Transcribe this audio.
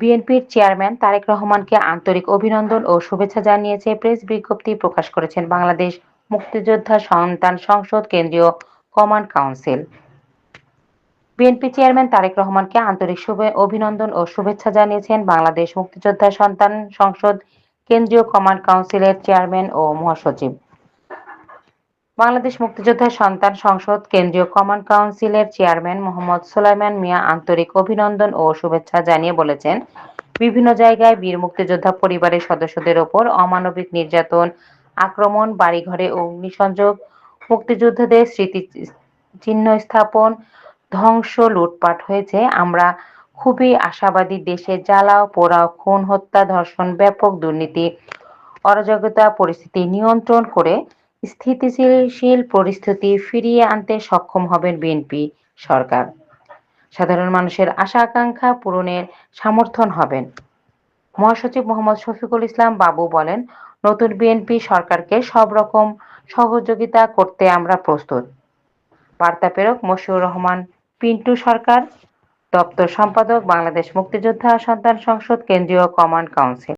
বিএনপির চেয়ারম্যান তারেক রহমানকে আন্তরিক অভিনন্দন ও শুভেচ্ছা জানিয়েছে প্রেস বিজ্ঞপ্তি প্রকাশ করেছেন বাংলাদেশ মুক্তিযোদ্ধা সন্তান সংসদ কেন্দ্রীয় command council. BNP chairman Tarique রহমানকে আন্তরিক শুভে, অভিনন্দন ও শুভেচ্ছা জানিয়েছেন বাংলাদেশ মুক্তিযোদ্ধা সন্তান সংসদ কেন্দ্রীয় কমান্ড কাউন্সিলের চেয়ারম্যান ও মহাসচিব। বাংলাদেশ মুক্তিযোদ্ধা সন্তান সংসদ কেন্দ্রীয় কমান্ড কাউন্সিলের চেয়ারম্যান মোহাম্মদ সোলাইমান মিয়া আন্তরিক অভিনন্দন ও শুভেচ্ছা জানিয়ে বলেছেন, বিভিন্ন জায়গায় বীর মুক্তিযোদ্ধা পরিবারের সদস্যদের ওপর অমানবিক নির্যাতন, আক্রমণ, বাড়িঘরে অগ্নিসংযোগ, মুক্তিযোদ্ধাদের স্মৃতি চিহ্ন স্থাপন, ধ্বংস, লুটপাট হয়েছে। আমরা খুবই আশাবাদী দেশে জ্বালাও, পোড়াও, খুন, হত্যা, ধর্ষণ, ব্যাপক দুর্নীতি, অরাজকতা, পরিস্থিতি নিয়ন্ত্রণ করে স্থিতিশীল পরিস্থিতি ফিরিয়ে আনতে সক্ষম হবেন বিএনপি সরকার। সাধারণ মানুষের আশা আকাঙ্ক্ষা পূরণের সমর্থন হবেন। মহাসচিব মোহাম্মদ শফিকুল ইসলাম বাবু বলেন, নতুন বিএনপি সরকারকে সব রকম সহযোগিতা করতে আমরা প্রস্তুত। বার্তা প্রেরক মশিউর রহমান, পিন্টু সরকার, দপ্তর সম্পাদক বাংলাদেশ মুক্তিযোদ্ধা সন্তান সংসদ কেন্দ্রীয় কমান্ড কাউন্সিল।